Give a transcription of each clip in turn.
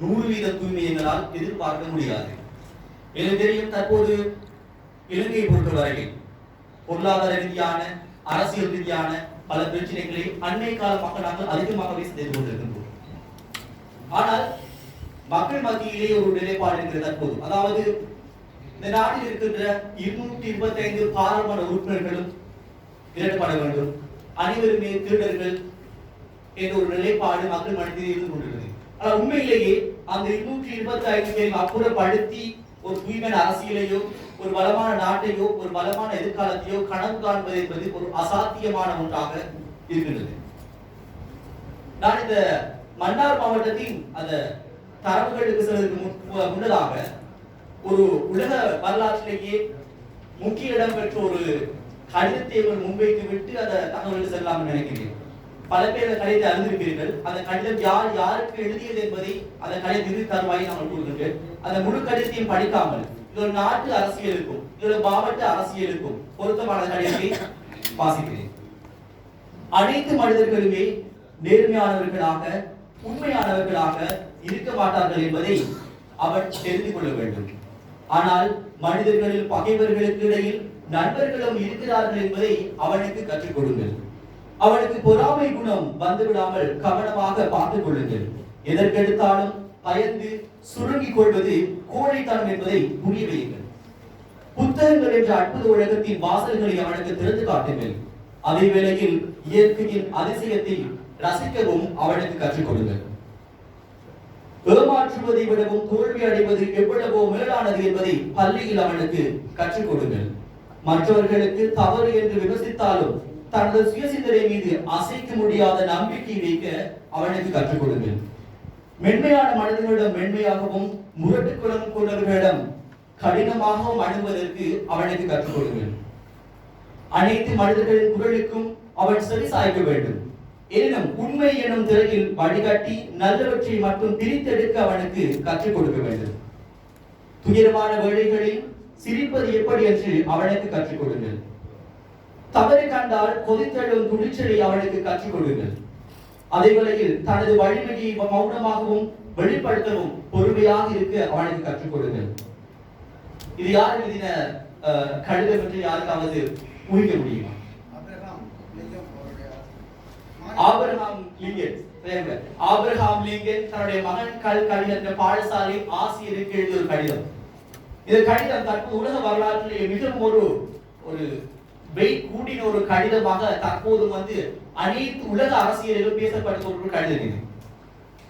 நூறு வீத தூய்மை எங்களால் எதிர்பார்க்க முடியாது. எனக்கு தெரியும் தற்போது இலங்கையை பொறுத்தவரையில் பொருளாதார ரீதியான அரசியல் ரீதியான பல பிரச்சனைகளை அண்மை கால மக்கள் நாங்கள் அதிகமாகவே செய்து கொண்டிருக்கின்றோம் ஆனால் மக்கள் மத்தியிலே ஒரு நிலைப்பாடு இருக்கிறது தற்போது. அதாவது இந்த நாட்டில் இருக்கின்ற இருநூற்றி இருபத்தி ஐந்து பாராளுமன்ற உறுப்பினர்களும் விரட்டப்பட வேண்டும். அனைவருமே திருடர்கள் என்ற ஒரு நிலைப்பாடு மக்கள் மனதில் இருந்து கொண்டிருக்கிறது. உண்மையிலேயே அந்த இருநூற்றி இருபத்தி ஐந்து அப்புறப்படுத்தி ஒரு தூய்மையான அரசியலையோ ஒரு வளமான நாட்டையோ ஒரு வளமான எதிர்காலத்தையோ கனவு காண்பது என்பது ஒரு அசாத்தியமான ஒன்றாக இருக்கிறது நான் இந்த மன்னார் மாவட்டத்தின் அந்த தரவுகளுக்கு செல்வதற்கு முன்- முன்னதாக ஒரு உலக வரலாற்றிலேயே முக்கிய இடம் பெற்ற ஒரு கடிதத்தை முன்வைத்து விட்டு அந்த தகவலுக்கு செல்லலாம் நினைக்கிறேன். பல பேர் அந்த கடிதத்தை அறிந்திருப்பீர்கள் அந்த கடிதம் யார் யாருக்கு எழுதியது என்பதை அந்த கடிதம் இறுதி தருவாயை நாங்கள் கூறுகின்றேன் அந்த முழு கடிதத்தையும் படிக்காமல் இது ஒரு நாட்டு அரசியலுக்கும் இது ஒரு மாவட்ட அரசியலுக்கும் பொருத்தமான கடிதத்தை வாசிக்கிறேன். அனைத்து மனிதர்களுமே நேர்மையானவர்களாக உண்மையானவர்களாக இருக்க மாட்டார்கள் என்பதை அவர் தெரிந்து கொள்ள வேண்டும். ஆனால் மனிதர்களில் பகைவர்களுக்கு இடையில் நண்பர்களும் இருக்கிறார்கள் என்பதை அவனுக்கு கற்றுக் கொடுங்கள். அவனுக்கு பொறாமை குணம் வந்துவிடாமல் கவனமாக பார்த்துக் கொள்ளுங்கள் எதற்கெடுத்தாலும் பயந்து சுருங்கிக் கொள்வது கோழைத்தனம் என்பதை புரிய வையுங்கள். புத்தகங்கள் என்ற அற்புத உலகத்தின் வாசல்களை அவனுக்கு திறந்து காட்டுங்கள். அதே வேளையில் இயற்கையின் அதிசயத்தை ரசிக்கவும் அவனுக்கு கற்றுக் கொடுங்கள். ஏமாற்றுவதை விடவும் தோல்வி அடைவது எவ்வளவோ மேலானது என்பதை பள்ளியில் அவனுக்கு கற்றுக் கொடுங்கள். மற்றவர்களுக்கு தவறு என்று விமர்சித்தாலும் தனது சுயசிந்தனை மீது அசைக்க முடியாத நம்பிக்கை வைக்க அவனுக்கு கற்றுக் கொடுங்கள். மென்மையான மனிதர்களிடம் மென்மையாகவும் முரட்டு குணம் கொண்டவர்களிடம் கடினமாகவும் அணுவதற்கு அவனுக்கு கற்றுக் கொடுங்கள். அனைத்து மனிதர்களின் குரலுக்கும் அவன் சரி சாய்க்க வேண்டும். எனினும் உண்மை எனும் திரையில் வழிகாட்டி நல்லவற்றை மட்டும் பிரித்தெடுக்க அவனுக்கு கற்றுக் கொடுக்க வேண்டும். துயரமான வேளைகளில் சிரிப்பது எப்படி என்று அவனுக்கு கற்றுக் கொடுங்கள். தவறு கண்டால் கொதித்தெழும் துணிச்சலை அவனுக்கு கற்றுக் கொடுங்கள். அதே வேளையில் தனது வலிமையை மௌனமாகவும் வெளிப்படுத்தவும் பொறுமையாக இருக்க அவனுக்கு கற்றுக் கொடுங்கள். இது யார் எழுதின கடிதம் என்று யாருக்காவது ஊகிக்க முடியுமா? Abraham Lincoln? ஆபிரகாம் லிங்கன் தன்னுடைய மகன் கல் கடிதம் என்ற பாடசாலை ஆசிரியருக்கு எழுதிய ஒரு கடிதம். இந்த கடிதம் தற்போது உலக வரலாற்றிலே மிகவும் ஒரு ஒரு வெயிட் கூட்டின ஒரு கடிதமாக தற்போது வந்து அனைத்து உலக அரசியலிலும் பேசப்படுகிற ஒரு கடிதம் இது.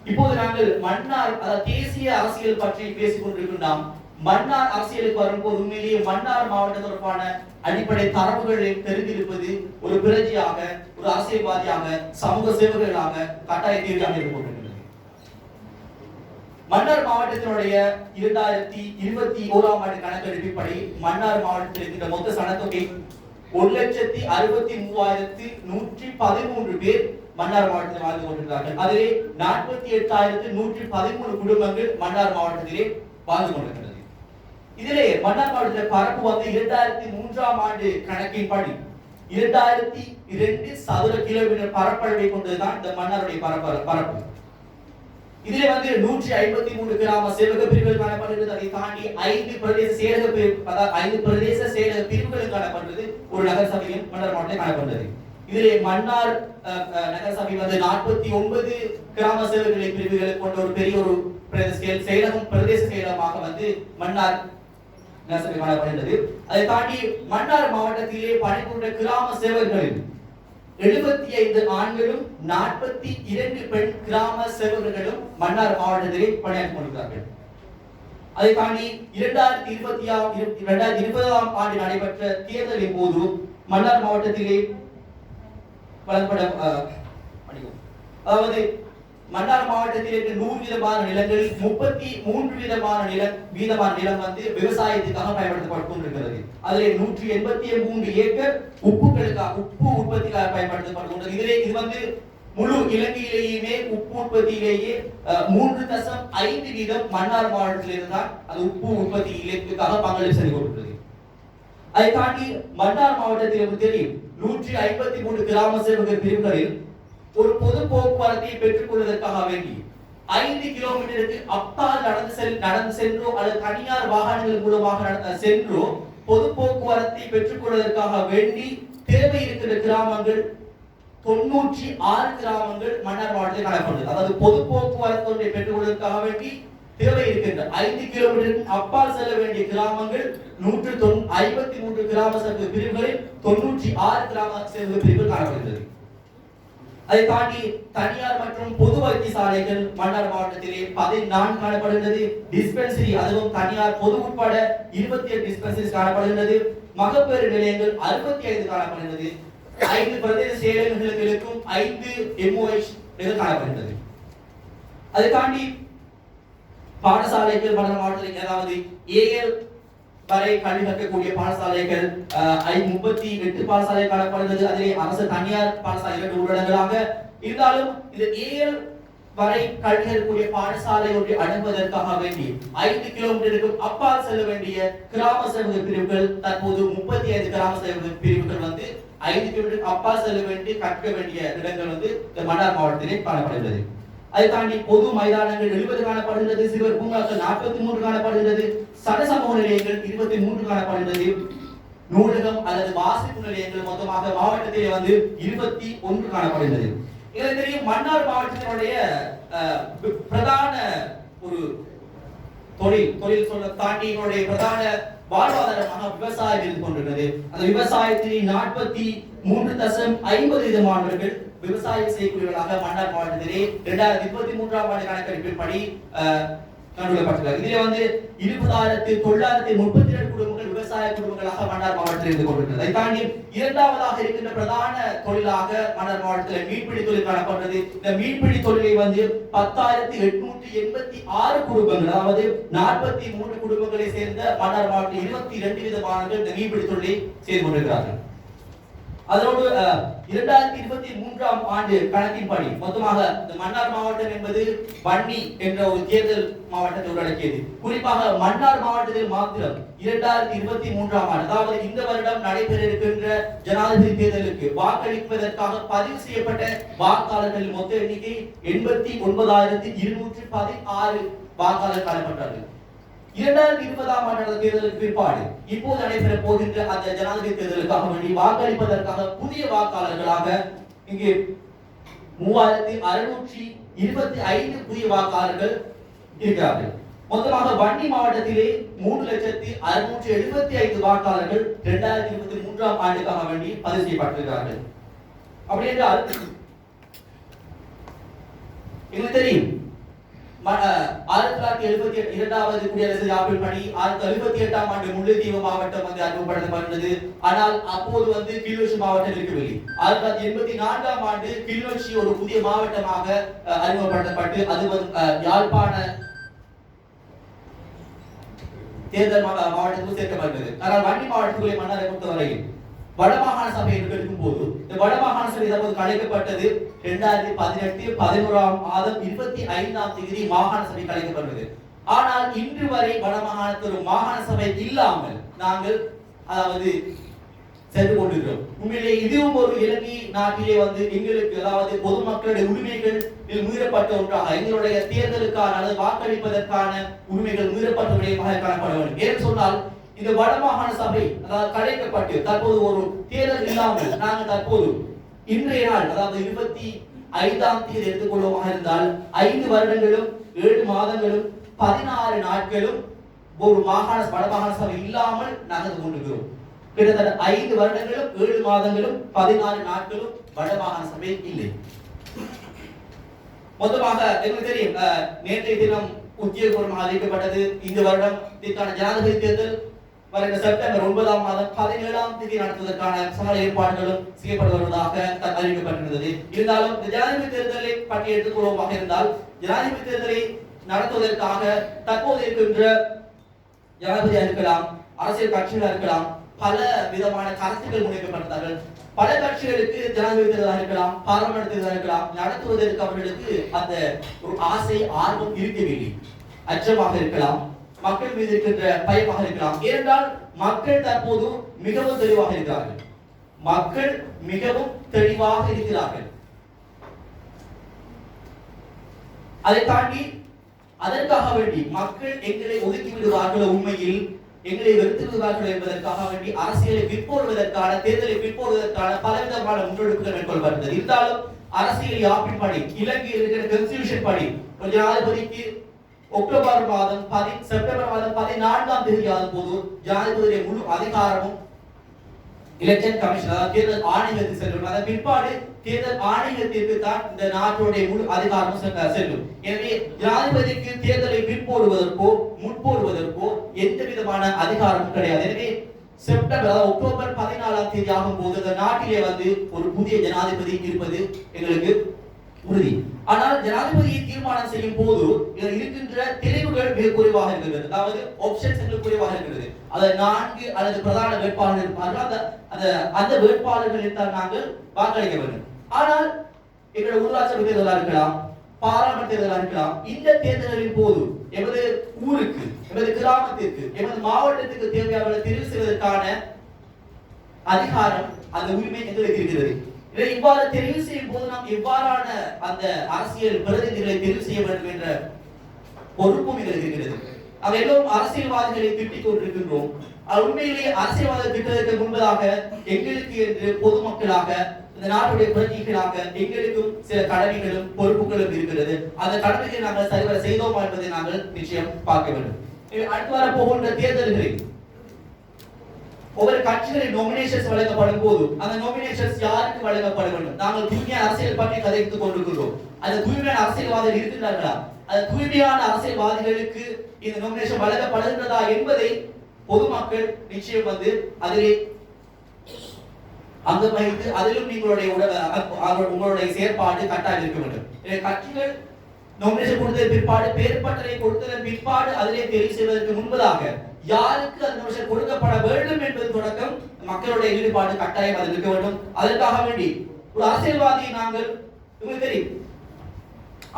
இப்போது நாங்கள் மன்னார் தேசிய அரசியல் பற்றி பேசிக் கொண்டிருக்கின்றோம் மன்னார் அரசியலுக்கு வரும்போது உண்மையிலேயே மன்னார் மாவட்டம் தொடர்பான அடிப்படை தரவுகளை தெரிந்திருப்பது ஒரு பிரஜையாக ஒரு அரசியல்வாதியாக சமூக சேவகர்களாக கட்டாய தேவையாக இருந்து மன்னார் மாவட்டத்தினுடைய இரண்டாயிரத்தி இருபத்தி ஓராம் ஆண்டு கணக்கெடுப்பின்படி மன்னார் மாவட்டத்தில் இருக்கின்ற மொத்த சனத்தொகை ஒரு லட்சத்தி அறுபத்தி மூவாயிரத்தி நூற்றி பதிமூன்று பேர் மன்னார் மாவட்டத்தில் வாழ்ந்து கொண்டிருக்கிறார்கள். அதிலே நாற்பத்தி எட்டாயிரத்தி நூற்றி பதிமூணு குடும்பங்கள் மன்னார் மாவட்டத்திலே வாழ்ந்து கொண்டிருக்கிறது. இதிலே மன்னார் மாவட்டத்தில் பரப்பு வந்து இரண்டாயிரத்தி மூன்றாம் ஆண்டு கணக்கின்படி இரண்டாயிரத்தி இரண்டு சதுர கிலோமீட்டர் பரப்பளவை கொண்டதுதான் இந்த மன்னாருடைய பரப்ப பரப்பு. இதுல வந்து நூற்றி ஐம்பத்தி மூணு கிராம சேவக பிரிவுகள் காணப்படுகிறது. அதை தாண்டி ஐந்து பிரதேச சேவக பிரிவு அதாவது ஐந்து பிரதேச சேவக பிரிவுகள் காணப்படுகிறது. ஒரு நகர சபையும் மன்னர் மாவட்டத்தில் காணப்படுகிறது. இதிலே மன்னார் அஹ், நகர சபை வந்து நாற்பத்தி ஒன்பது கிராம சேவைகளை பிரிவுகளை கொண்ட ஒரு பெரிய ஒரு பிரதேச செயலகம் பிரதேச செயலகமாக வந்து மன்னார் நகர சபை காணப்படுகிறது. அதை தாண்டி மன்னார் மாவட்டத்திலே பணிபுரிந்த கிராம சேவைகளில் எழுபத்தி ஐந்து ஆண்களும் நாற்பத்தி இரண்டு பெண் கிராம சேவகர்களும் மன்னார் மாவட்டத்திலே பணியாற்றி கொண்டிருக்கிறார்கள். அதை தாண்டி இரண்டாயிரத்தி இருபத்தி ஆம் இரண்டாயிரத்தி இருபதாம் ஆண்டு நடைபெற்ற தேர்தலின் போது மன்னார் மாவட்டத்திலே வழங்கப்பட அதாவது மன்னார் மாவட்டத்தில் இருக்க நூறு விதமான நிலங்களில் முப்பத்தி மூன்று விதமான நிலம் வீதமான நிலம் வந்து விவசாயத்துக்காக பயன்படுத்தப்பட்டு கொண்டிருக்கிறது அதில் நூற்றி எண்பத்தி மூன்று ஏக்கர் உப்புகளுக்காக உப்பு உற்பத்திக்காக பயன்படுத்தப்பட்டுள்ளது இதிலே இது வந்து முழு இலங்கையிலேயுமே உப்பு உற்பத்தியிலேயே மூன்று தசம் ஐந்து வீதம் மன்னார் மாவட்டத்திலிருந்து தான் அது உப்பு உற்பத்தி இலக்குக்காக பங்களிப்பு செய்து கொண்டுள்ளது அதை தாண்டி மன்னார் மாவட்டத்தில் தெரியும் நூற்றி ஐம்பத்தி மூன்று கிராம சேவகர் பிரிவுகளில் ஒரு பொது போக்குவரத்தை பெற்றுக் கொள்வதற்காக வேண்டி ஐந்து கிலோமீட்டருக்கு அப்பால் நடந்து செல் நடந்து சென்றோ அல்லது தனியார் வாகனங்கள் மூலமாக நடந்த சென்றோ பொது போக்குவரத்தை பெற்றுக் கொள்வதற்காக வேண்டி தேவை இருக்கிற கிராமங்கள் தொண்ணூற்றி ஆறு கிராமங்கள் மன்னர் மாவட்டத்தில் காணப்படுகிறது. அதாவது பொது போக்குவரத்து ஒன்றை பெற்றுக்கொள்வதற்காக வேண்டி தேவை இருக்கின்ற ஐந்து கிலோமீட்டருக்கு அப்பால் செல்ல வேண்டிய கிராமங்கள் நூற்று தொன் ஐம்பத்தி மூன்று கிராம சபை பிரிவுகளில் தொண்ணூற்றி ஆறு கிராம சபை பிரிவுகள் காணப்படுகிறது. அதை தாண்டி தனியார் மற்றும் பொது வைத்தியசாலைகள் மன்னார் மாவட்டத்திலே பதினான்கு காணப்படுகிறது டிஸ்பென்சரி அதுவும் தனியார் பொது உட்பட இருபத்தி ஏழு டிஸ்பென்சரி காணப்படுகிறது மகப்பேறு நிலையங்கள் அறுபத்தி ஐந்து காணப்படுகிறது ஐந்து பிரதேச செயலகங்களுக்கும் ஐந்து எம்ஓஎச் காணப்படுகிறது அதை தாண்டி பாடசாலைகள் மன்னார் மாவட்டத்தில் ஏதாவது ஏஎல் வரை கல்வி கற்கக்கூடிய பாடசாலைகள் ஐ முப்பத்தி எட்டு பாடசாலை காணப்படுகிறது. அதிலே அரசு தனியார் பாடசாலை இரண்டு உள்ளடங்களாக இருந்தாலும் இது ஏஎல் வரை கல்வி கற்கக்கூடிய பாடசாலை ஒன்றை அணுகுவதற்காக வேண்டி ஐந்து கிலோமீட்டருக்கு அப்பால் செல்ல வேண்டிய கிராம சேவக பிரிவுகள் தற்போது முப்பத்தி ஐந்து கிராம சேவக பிரிவுகள் வந்து ஐந்து கிலோமீட்டருக்கு அப்பால் செல்ல வேண்டி கற்க வேண்டிய இடங்கள் வந்து இந்த மன்னார் மாவட்டத்திலே காணப்படுகிறது. அதை தாண்டி பொது மைதானங்கள் எழுபது காணப்படுகிறது சிறுவர் பூங்காக்கள் நாற்பத்தி மூன்று காணப்படுகின்றது சட சமூக நிலையங்கள் இருபத்தி மூன்று காணப்படுகிறது நூலகம் அல்லது வாசிப்பு நிலையங்கள் மொத்தமாக மாவட்டத்திலே வந்து இருபத்தி ஒன்று காணப்படுகிறது இதில் தெரியும் மன்னார் மாவட்டத்தினுடைய அஹ், பிரதான ஒரு தொழில் தொழில் சொல்ல தாண்டி எங்களுடைய பிரதான வாழ்வாதாரமாக விவசாயம் இருந்து கொண்டிருக்கிறது. அந்த விவசாயத்தில் நாற்பத்தி மூன்று தசம் ஐம்பது விதமானவர்கள் விவசாயம் செய்யக்கூடியவர்களாக மன்னார் மாவட்டத்திலே இரண்டாயிரத்தி இருபத்தி மூன்றாம் ஆண்டு கணக்கெடுப்பின்படி அஹ், கண்டுபிடிக்கப்பட்டுள்ளது இதிலே வந்து இருபதாயிரத்தி தொள்ளாயிரத்தி முப்பத்தி ரெண்டு குடும்பங்கள் விவசாய குடும்பங்களாக மன்னார் மாவட்டத்தில் இருந்து கொண்டிருக்கிறது. அதை தாண்டி இரண்டாவதாக இருக்கின்ற பிரதான தொழிலாக மன்னார் மாவட்டத்தில் மீன்பிடி தொழில் காணப்படுறது இந்த மீன்பிடி தொழிலை வந்து பத்தாயிரத்தி எட்நூற்றி எண்பத்தி ஆறு குடும்பங்கள் அதாவது நாற்பத்தி மூன்று குடும்பங்களை சேர்ந்த மன்னார் மாவட்டத்தில் இருபத்தி இரண்டு விதமானவர்கள் இந்த மீன்பிடி தொழிலை செய்து கொண்டிருக்கிறார்கள். அதோடு இரண்டாயிரத்தி இருபத்தி மூன்றாம் ஆண்டு கணக்கின்படி மொத்தமாக இந்த மன்னார் மாவட்டம் என்பது வன்னி என்ற ஒரு தேர்தல் மாவட்டத்தை உள்ளடக்கியது. குறிப்பாக மன்னார் மாவட்டத்தில் மாத்திரம் இரண்டாயிரத்தி இருபத்தி மூன்றாம் ஆண்டு அதாவது இந்த வருடம் நடைபெற இருக்கின்ற ஜனாதிபதி தேர்தலுக்கு வாக்களிப்பதற்காக பதிவு செய்யப்பட்ட வாக்காளர்களின் மொத்த எண்ணிக்கை எண்பத்தி ஒன்பதாயிரத்தி இருநூற்றி பதினாறு வாக்காளர் காணப்பட்டார்கள் இரண்டாயிரத்தி இருபதாம் ஆண்டு நடந்த தேர்தலுக்கு பிற்பாடு இப்போது நடைபெற போகின்ற அந்த ஜனாதிபதி தேர்தலுக்காக வேண்டி வாக்களிப்பதற்காக புதிய வாக்காளர்களாக இங்கே மூவாயிரத்தி அறுநூற்றி இருபத்தி ஐந்து புதிய வாக்காளர்கள் இருக்கிறார்கள். மொத்தமாக வன்னி மாவட்டத்திலே மூன்று லட்சத்தி அறுநூற்றி எழுபத்தி ஐந்து வாக்காளர்கள் இரண்டாயிரத்தி இருபத்தி மூன்றாம் ஆண்டுக்காக வேண்டி பதிவு செய்யப்பட்டிருக்கிறார்கள். அப்படி என்றால் எங்களுக்கு தெரியும் ஆயிரத்தி தொள்ளாயிரத்தி எழுபத்தி எட்டு இரண்டாவது குடியரசு யாப்பில் படி ஆயிரத்தி எழுபத்தி எட்டாம் ஆண்டு முல்லைத்தீவு மாவட்டம் வந்து அறிமுகப்படுத்தப்பட்டது ஆனால் அப்போது வந்து கிளிநொச்சி மாவட்டம் இருக்கவில்லை. ஆயிரத்தி தொள்ளாயிரத்தி எண்பத்தி நான்காம் ஆண்டு கிளிநொச்சி ஒரு புதிய மாவட்டமாக அஹ், அறிமுகப்படுத்தப்பட்டு அது வந்து அஹ், யாழ்ப்பாண தேர்தல் மா- மாவட்டத்துக்கு சேர்க்கப்பட்டது. ஆனால் வண்டி மாவட்டத்துக்குள்ளே மன்னரை பொறுத்தவரையில் வடமாகாண சபை என்று இருக்கும் போது இந்த வடமாகாண சபை தற்போது கலைக்கப்பட்டது இரண்டாயிரத்தி பதினெட்டு பதினோராம் மாதம் இருபத்தி ஐந்தாம் தேதி மாகாண சபை கலைக்கப்பட்டது ஆனால் இன்று வரை வடமாகாணத்தில் ஒரு மாகாண சபை இல்லாமல் நாங்கள் அதாவது சென்று கொண்டிருக்கிறோம். உண்மையிலே இதுவும் ஒரு இலங்கை நாட்டிலே வந்து எங்களுக்கு அதாவது பொதுமக்களுடைய உரிமைகள் மீறப்பட்ட ஒன்றாக எங்களுடைய தேர்தலுக்கான அல்லது வாக்களிப்பதற்கான உரிமைகள் மீறப்பட்ட விடயமாக காணப்பட வேண்டும். ஏன்னு சொன்னால் இந்த வடமாகாண சபை அதாவது கலைக்கப்பட்டு தற்போது ஒரு தேர்தல் இல்லாமல் நாங்கள் தற்போது இன்றைய நாள் அதாவது இருபத்தி ஐந்தாம் தேதி எடுத்துக்கொள்வோமாக இருந்தால் ஐந்து வருடங்களும் ஏழு மாதங்களும் பதினாறு நாட்களும் ஒரு மாகாண வடமாகாண சபை இல்லாமல் நகர்ந்து கொண்டிருக்கிறோம். கிட்டத்தட்ட ஐந்து வருடங்களும் ஏழு மாதங்களும் பதினாறு நாட்களும் வடமாகாண சபை இல்லை. மொத்தமாக எங்களுக்கு தெரியும் நேற்றைய தினம் உத்தியோகபூர்வமாக அறிவிக்கப்பட்டது. இந்த வருடம் இதற்கான ஜனாதிபதி தேர்தல் வருகிற செப்டம்பர் ஒன்பதாம் மாதம் பதினேழாம் தேதி நடத்துவதற்கான சகல ஏற்பாடுகளும் செய்யப்பட்டு வருவதாக த- அறிவிக்கப்பட்டிருந்தது இருந்தாலும் ஜனாதிபதி தேர்தலை பற்றி எடுத்துக்கொள்வோமாக இருந்தால் ஜனாதிபதி தேர்தலை நடத்துவதற்காக தற்போது இருக்கின்ற ஜனாதிபதியா இருக்கலாம் அரசியல் கட்சிகளா இருக்கலாம் பல விதமான கருத்துக்கள் முன்வைக்கப்பட்டார்கள் பல கட்சிகளுக்கு ஜனாதிபதி தேர்தலாக இருக்கலாம் பாராளுமன்ற தேர்தலாக இருக்கலாம் நடத்துவதற்கு அவர்களுக்கு அந்த ஒரு ஆசை ஆர்வம் இருக்கவில்லை. அச்சமாக இருக்கலாம். மக்கள் மீது இருக்கின்ற பயமாக இருக்கலாம். ஏனென்றால் மக்கள் தற்போது மிகவும் தெளிவாக இருக்கிறார்கள். மக்கள் மிகவும் தெளிவாக இருக்கிறார்கள். அதை தாண்டி அதற்காக வேண்டி மக்கள் எங்களை ஒதுக்கி விடுவார்களோ உண்மையில் எங்களை வெறுத்து விடுவார்களோ என்பதற்காக வேண்டி அரசியலை பிற்போடுவதற்கான தேர்தலை பிற்போடுவதற்கான பலவிதமான முன்னெடுப்புகள் மேற்கொள்ளப்பட்டது. இருந்தாலும் அரசியல் யாப்பின் படி இலங்கையில் இருக்கிற கன்ஸ்டியூஷன் படி ஒரு ஜனாதிபதிக்கு அக்டோபர் மாதம் பதி செப்டம்பர் மாதம் பதினான்காம் தேதி ஆகும் போது ஜனாதிபதியுடைய முழு அதிகாரமும் எலெக்ஷன் கமிஷன் அதாவது தேர்தல் ஆணையத்துக்கு செல்லும். அதன் பிற்பாடு தேர்தல் ஆணையத்திற்கு தான் இந்த நாட்டுடைய முழு அதிகாரமும் செல்லும். எனவே ஜனாதிபதிக்கு தேர்தலை பிற்போடுவதற்கோ முன்போடுவதற்கோ எந்த விதமான அதிகாரமும் கிடையாது. எனவே செப்டம்பர் அதாவது அக்டோபர் பதினாலாம் தேதி ஆகும் போது இந்த நாட்டிலே வந்து ஒரு புதிய ஜனாதிபதி இருப்பது எங்களுக்கு உறுதி. ஆனால் ஜனாதிபதியை தீர்மானம் செய்யும் போது இதில் இருக்கின்ற தெளிவுகள் மிக குறைவாக இருக்கிறது அதாவது ஆப்ஷன்ஸ் என்று குறைவாக இருக்கிறது அது நான்கு அல்லது பிரதான வேட்பாளர்கள் இருப்பார்கள் அந்த அந்த அந்த வேட்பாளர்களில் தான் நாங்கள் வாக்களிக்க வேண்டும். ஆனால் எங்களுடைய உள்ளாட்சி தேர்தலாக இருக்கலாம் பாராளுமன்ற தேர்தலாக இருக்கலாம் இந்த தேர்தல்களின் போது எமது ஊருக்கு எமது கிராமத்திற்கு எமது மாவட்டத்துக்கு தேவையான தெரிவு செய்வதற்கான அதிகாரம் அந்த உரிமை எங்களுக்கு இருக்கிறது. இதை இவ்வாறு தெரிவு செய்யும் போது நாம் எவ்வாறான அந்த அரசியல் பிரதிநிதிகளை தெரிவு செய்ய வேண்டும் என்ற பொறுப்பும் இதில் இருக்கிறது. அது எல்லோரும் அரசியல்வாதிகளை திட்டிக் கொண்டிருக்கின்றோம். அது உண்மையிலேயே அரசியல்வாத திட்டத்திற்கு முன்பதாக எங்களுக்கு என்று பொதுமக்களாக இந்த நாட்டுடைய பிரதிநிதிகளாக எங்களுக்கும் சில கடமைகளும் பொறுப்புகளும் இருக்கிறது. அந்த கடமைகளை நாங்கள் சரிவர செய்தோமா என்பதை நாங்கள் நிச்சயம் பார்க்க வேண்டும். எனவே அடுத்து வர போகின்ற தேர்தல்களில் ஒவ்வொரு கட்சிகளின் நோமினேஷன்ஸ் வழங்கப்படும் போது அந்த நோமினேஷன்ஸ் யாருக்கு வழங்கப்பட வேண்டும்? நாங்கள் தூய்மையான அரசியல் பற்றி கதைத்துக் கொண்டிருக்கிறோம் அந்த தூய்மையான அரசியல்வாதிகள் இருக்கின்றார்களா? அது தூய்மையான அரசியல்வாதிகளுக்கு இந்த நோமினேஷன் வழங்கப்படுகின்றதா என்பதை பொதுமக்கள் நிச்சயம் வந்து அதிலே அங்கம் வகித்து அதிலும் நீங்களுடைய உங்களுடைய செயற்பாடு கட்டாயம் இருக்க வேண்டும். கட்சிகள் நோமினேஷன் கொடுத்த பிற்பாடு பேர் பட்டறை பிற்பாடு அதிலே தெரிவு செய்வதற்கு முன்பதாக யாருக்கு அந்த நோமினேஷன் கொடுக்கப்பட வேண்டும் என்பது தொடக்கம் மக்களுடைய ஈடுபாடு கட்டாயம் அதில் இருக்க வேண்டும். அதற்காக வேண்டி ஒரு அரசியல்வாதியை நாங்கள் உங்களுக்கு தெரியும்.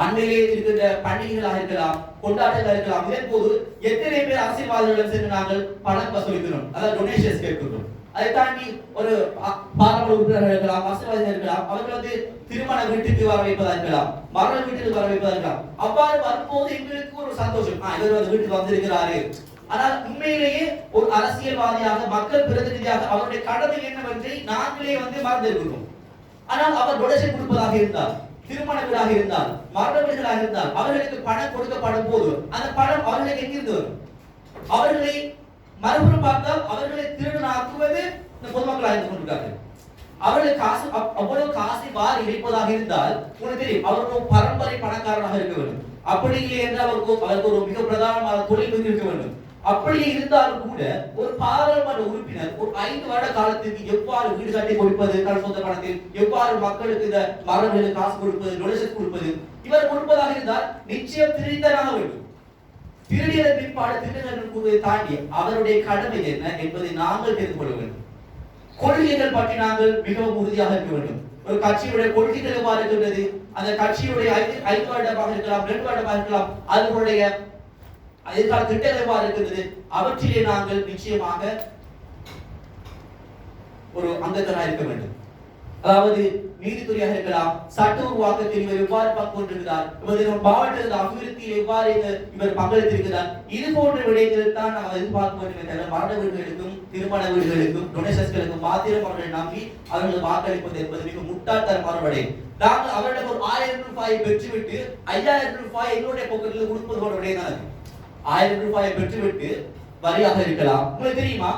அண்மையிலே இருக்கின்ற பண்டிகைகளாக இருக்கலாம் கொண்டாட்டங்களாக இருக்கலாம் இதன் போது எத்தனை பேர் அரசியல்வாதிகளிடம் சென்று நாங்கள் பணம் வசூலிக்கிறோம்? அதாவது டொனேஷன்ஸ் கேட்கிறோம் அதை தாண்டி ஒரு பா- பாராளுமன்ற உறுப்பினர்கள் இருக்கலாம் அரசியல்வாதிகள் இருக்கலாம் அவர்கள் வந்து திருமண வீட்டுக்கு வர வைப்பதா இருக்கலாம் மரண வீட்டுக்கு வர வைப்பதா இருக்கலாம். அவ்வாறு வரும்போது எங்களுக்கு ஒரு சந்தோஷம். ஆ, இவர் வந்து வீட்டுக்கு வந்திருக்கிறாரு. ஆனால் உண்மையிலேயே ஒரு அரசியல்வாதியாக மக்கள் பிரதிநிதியாக அவருடைய கடமை என்னவென்று நாங்களே வந்து மறந்திருக்கிறோம் ஆனால் அவர் டொனேஷன் கொடுப்பதாக இருந்தார் திருமண வீடாக இருந்தால் மரண வீடுகளாக இருந்தால் அவர்களுக்கு பணம் கொடுக்கப்படும் போது அந்த பணம் அவர்களுக்கு எங்கிருந்து வரும்? அவர்களை மறுபுறம் பார்த்தால் அவர்களை திருடனாக்குவது இந்த பொதுமக்கள் அறிந்து கொண்டிருக்கார்கள். அவர்களுக்கு காசு அவ்வளவு காசை வாரி இழைப்பதாக இருந்தால் உனக்கு தெரியும் அவர்கள் பரம்பரை பணக்காரனாக இருக்க வேண்டும். அப்படி இல்லை என்றால் அவருக்கு அவருக்கு ஒரு மிக பிரதானமான தொழில் வந்து இருக்க வேண்டும். அப்படி இருந்தாலும் கூட ஒரு பாராளுமன்ற உறுப்பினர் ஒரு ஐந்து வருட காலத்துக்கு எவ்வாறு வீடு கட்டி கொடுப்பது தன் சொந்த பணத்தில் எவ்வாறு மக்களுக்கு இந்த மரங்களுக்கு காசு கொடுப்பது டொனேஷன் கொடுப்பது இவர் கொடுப்பதாக இருந்தால் நிச்சயம் திருத்தராக வேண்டும். திருடியதை பின்பாட திருடர்கள் கூறுவதை தாண்டி அவருடைய கடமை என்ன என்பதை நாங்கள் தெரிந்து கொள்ள வேண்டும். கொள்கைகள் பற்றி நாங்கள் மிகவும் உறுதியாக இருக்க வேண்டும். ஒரு கட்சியுடைய கொள்கைகள் எவ்வாறு இருக்கின்றது? அந்த கட்சியுடைய ஐந்து ஐந்து வருடமாக இருக்கலாம் ரெண்டு வருடமாக இருக்கலாம் அவர்களுடைய எதிர்கால திட்டங்கள் எவ்வாறு இருக்கின்றது? அவற்றிலே நாங்கள் நிச்சயமாக ஒரு அங்கத்தராக இருக்க வேண்டும். அதாவது நீதித்துறையாக இருக்கலாம் சட்ட உருவாக்கத்தில் இவர் எவ்வாறு பங்கு கொண்டிருக்கிறார் இவரது மாவட்டத்தில் அபிவிருத்தியில் எவ்வாறு இவர் பங்களித்திருக்கிறார் இது போன்ற விடயங்களில் தான் நாம் எதிர்பார்க்க வேண்டும் தவிர மரண வீடுகளுக்கும் திருமண வீடுகளுக்கும் டொனேஷன்ஸ்களுக்கும் மாத்திரம் அவர்களை நம்பி அவர்களை வாக்களிப்பது என்பது மிக முட்டாள்தரமான விடயம் நாங்கள் அவரிடம் ஒரு ஆயிரம் ரூபாயை பெற்றுவிட்டு ஐயாயிரம் ரூபாய் எங்களுடைய பொக்கத்தில் கொடுப்பது போன்ற விடயம் தான் ஆயிரம் ரூபாயை பெற்றுவிட்டு வரியாக இருக்கலாம். உங்களுக்கு தெரியுமா?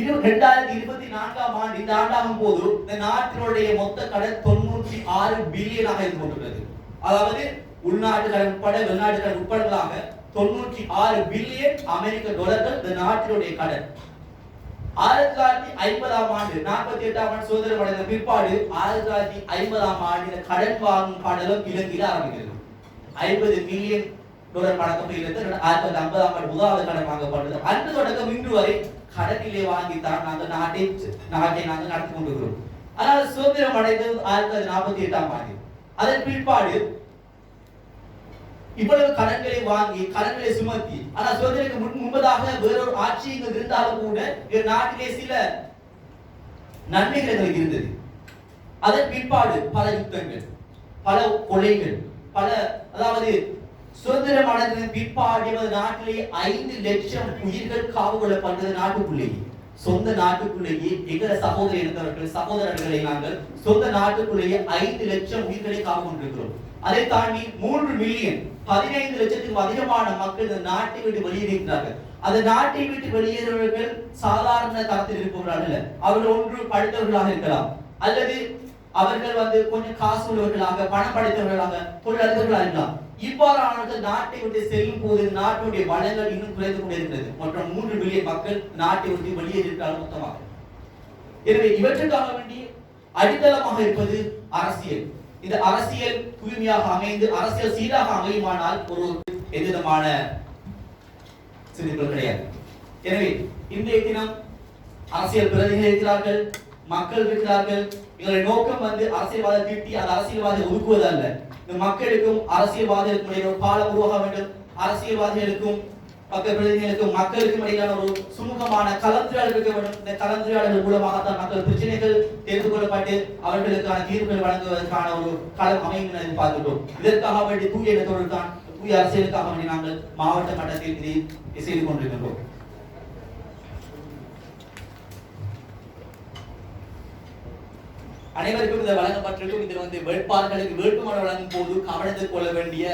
இரு ரெண்டாயிரத்தி இருபத்தி நான்காம் ஆண்டு இந்த ஆண்டாகும் போது இந்த நாட்டினுடைய மொத்த கடன் தொண்ணூற்றி ஆறு பில்லியனாக இருந்து கொண்டுள்ளது அதாவது உள்நாட்டு கடன் உட்பட வெளிநாட்டு கடன் உட்படங்களாக தொண்ணூற்றி ஆறு பில்லியன் அமெரிக்க டாலர்கள் இந்த நாட்டினுடைய கடன். ஆயிரத்தி தொள்ளாயிரத்தி ஐம்பதாம் ஆண்டு நாற்பத்தி எட்டாம் ஆண்டு சுதந்திரம் அடைந்த பிற்பாடு ஆயிரத்தி தொள்ளாயிரத்தி ஐம்பதாம் ஆண்டு கடன் வாங்கும் பாடலும் இலங்கையில் ஆரம்பிக்கிறது. ஐம்பது மில்லியன் டாலர் பணக்கம் இருந்து ஆயிரத்தி தொள்ளாயிரத்தி ஐம்பதாம் ஆண்டு முதலாவது கடன் வாங்கப்பட்டது. அன்று தொடக்கம் இன்று வரை கடனிலே வாங்கித்தான் நாங்கள் நாட்டை நாட்டை நாங்கள் நடத்தி கொண்டுகிறோம் ஆனால் சுதந்திரம் அடைந்தது ஆயிரத்தி தொள்ளாயிரத்தி நாற்பத்தி எட்டாம் ஆண்டு அதன் பிற்பாடு இவ்வளவு கடன்களை வாங்கி கடன்களை சுமத்தி ஆனா சுதந்திரத்துக்கு முன் முன்பதாக வேறொரு ஆட்சி இங்கு இருந்தாலும் கூட இந்த நாட்டிலே சில நன்மைகள் எங்களுக்கு இருந்தது அதன் பிற்பாடு பல யுத்தங்கள் பல கொலைகள் பல அதாவது சுதந்திரம் அடைந்ததன் பிற்பாடு எமது நாட்டிலே ஐந்து லட்சம் உயிர்கள் காவு கொள்ளப்பட்டது நாட்டுக்குள்ளேயே. சொந்த நாட்டுக்குள்ளேயே எங்கள சகோதரி இருந்தவர்கள் சகோதரர்களை நாங்கள் சொந்த நாட்டுக்குள்ளேயே ஐந்து லட்சம் உயிர்களை காவு கொண்டிருக்கிறோம். அதை தாண்டி மூன்று மில்லியன் பதினைந்து லட்சத்துக்கும் அதிகமான மக்கள் இந்த நாட்டை விட்டு வெளியேறுகிறார்கள் அந்த நாட்டை விட்டு வெளியேறுபவர்கள் சாதாரண தரத்தில் இருப்பவர்கள் அல்ல. அவர்கள் ஒன்று படித்தவர்களாக இருக்கலாம். அல்லது அவர்கள் வந்து கொஞ்சம் காசு உள்ளவர்களாக பணம் படைத்தவர்களாக தொழிலதிபர்களாக இருக்கலாம். இவ்வாறானவர்கள் நாட்டை விட்டு செல்லும் போது நாட்டுடைய வளங்கள் இன்னும் குறைந்து கொண்டிருக்கிறது. மற்றும் மூன்று மில்லியன் மக்கள் நாட்டை விட்டு வெளியேறியிருக்கிறார்கள் மொத்தமாக. எனவே இவற்றுக்காக வேண்டி அடித்தளமாக இருப்பது அரசியல். இந்த அரசியல் தூய்மையாக அமைந்து அரசியல் சீராக அமையுமானால் ஒரு எவ்விதமான சிந்திப்புகள் கிடையாது. எனவே இன்றைய தினம் அரசியல் பிரதிகள் இருக்கிறார்கள் மக்கள் இருக்கிறார்கள் இதனுடைய நோக்கம் வந்து அரசியல்வாத திட்டி அந்த அரசியல்வாதியை ஒதுக்குவதல்ல. இந்த மக்களுக்கும் அரசியல்வாதிகளுக்கும் ஒரு பாலம் உருவாக வேண்டும். அரசியல்வாதிகளுக்கும் பக்க பிரதிநிதிகளுக்கும் மக்களுக்கும் இடையிலான ஒரு சுமூகமான கலந்துரையாடல் இருக்க வேண்டும். இந்த கலந்துரையாடல் மூலமாகத்தான் மக்கள் பிரச்சனைகள் தெரிந்து கொள்ளப்பட்டு அவர்களுக்கான தீர்வுகள் வழங்குவதற்கான ஒரு களம் அமையும் என பார்த்துட்டோம் இதற்காக வேண்டி தூய எண்ணத்தோடு தான் தூய அரசியலுக்காக வேண்டி நாங்கள் மாவட்ட மட்டத்தில் இதை செய்து கொண்டிருக்கின்றோம். அனைவருக்கும் இந்த வழங்கப்பட்டிருக்கும் இதில் வந்து வேட்பாளர்களுக்கு வேட்புமனு வழங்கும் போது கவனத்தில் கொள்ள வேண்டிய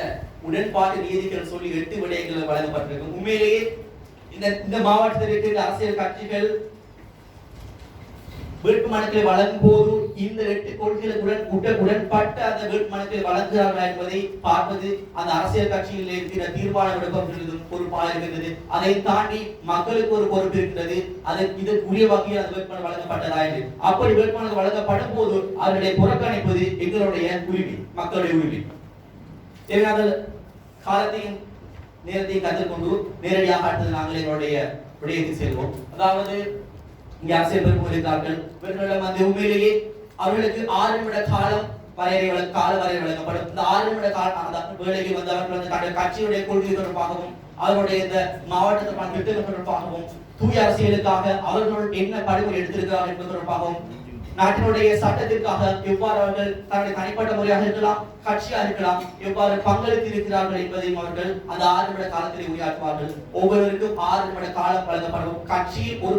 உடன்பாட்டு நீதிகள் சொல்லி எட்டு விடயங்கள் வழங்கப்பட்டிருக்கும். உண்மையிலேயே இந்த இந்த மாவட்டத்தில் இருக்கிற அரசியல் கட்சிகள் வேட்புமனுக்களை வழங்கும் போது இந்த எட்டு கொள்கைகளுடன் உடன் உடன்பட்டு அந்த வேட்புமனுக்களை வழங்குகிறார்களா என்பதை பார்ப்பது அந்த அரசியல் கட்சியில் இருக்கிற தீர்மானம் எடுப்பவர்களுக்கு பொறுப்பாக இருக்கின்றது. அதை தாண்டி மக்களுக்கு ஒரு பொறுப்பு இருக்கின்றது. அதற்கு இதற்குரிய வகையில் அந்த வேட்புமனு வழங்கப்பட்டதா என்று அப்படி வேட்புமனு வழங்கப்படும் போது அவர்களை புறக்கணிப்பது எங்களுடைய உரிமை மக்களுடைய உரிமை. எனவே அந்த காலத்தையும் நேரத்தையும் கற்றுக்கொண்டு நேரடியாக அடுத்தது நாங்கள் எங்களுடைய விடயத்தில் செல்வோம். அதாவது இங்கே அரசியல் பெருமை இருக்கிறார்கள் இவர்களிடம் வந்து உண்மையிலேயே அவர்களுக்கு ஆறு நிமிட காலம் வரையறை வழங்க கால வரையறை வழங்கப்படும். இந்த ஆறு நிமிட காலம் வேலைக்கு வந்து அவர்கள் வந்து தங்கள் கட்சியுடைய கொள்கை தொடர்பாகவும் அவருடைய இந்த மாவட்டத்திற்கான திட்டங்கள் தொடர்பாகவும் தூய அரசியலுக்காக அவர்கள் என்ன படுகொலை எடுத்திருக்கிறார்கள் என்பது தொடர்பாகவும் நாட்டினுடைய சட்டத்திற்காக எவ்வாறு அவர்கள் தன்னுடைய தனிப்பட்ட முறையாக இருக்கலாம் கட்சியாக இருக்கலாம் எவ்வாறு பங்களித்து இருக்கிறார்கள் என்பதையும் அவர்கள் அந்த ஆறு நிமிட காலத்தில் உரையாற்றுவார்கள். ஒவ்வொருவருக்கும் ஆறு நிமிட காலம் வழங்கப்படும் கட்சியில் ஒரு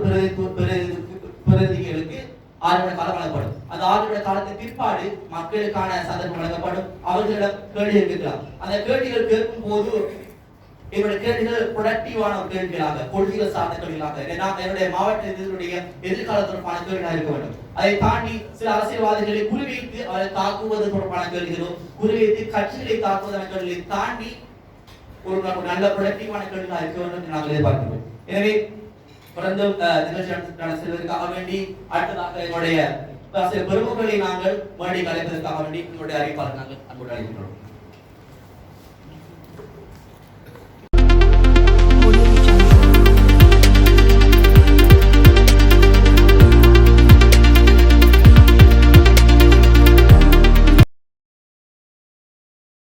பிரதிநிதிகளுக்கு ஆறு நிமிட காலம் வழங்கப்படும். அந்த ஆறு நிமிட காலத்தின் பிற்பாடு மக்களுக்கான சந்தர்ப்பம் வழங்கப்படும். அவர்களிடம் கேள்வி இருக்கலாம் அந்த கேள்விகள் கேட்கும் போது என்னுடைய கேள்விகள் ப்ரொடக்டிவான கேள்விகளாக கொள்கைகள் சார்ந்த கேள்விகளாக. என்னுடைய மாவட்டத்தினுடைய எதிர்கால தொடர்பான கேள்விகளாக இருக்க வேண்டும். அதை தாண்டி சில அரசியல்வாதிகளை குறிவைத்து அவரை தாக்குவது தொடர்பான கேள்விகளும் குறிவைத்து கட்சிகளை தாக்குவதான கேள்விகளை தாண்டி ஒரு நல்ல ப்ரொடக்டிவான கேள்விகளாக இருக்க வேண்டும் என்று நாங்கள் எதிர்பார்க்கிறோம். எனவே தொடர்ந்து அஹ், நிகழ்ச்சி நடத்த செல்வதற்காக வேண்டி அடுத்ததாக என்னுடைய அரசியல் பெருமக்களை நாங்கள் மறுபடியும் அழைப்பதற்காக வேண்டி எங்களுடைய அறிவிப்பாளர் நாங்கள் அன்போடு அழைக்கின்றோம்.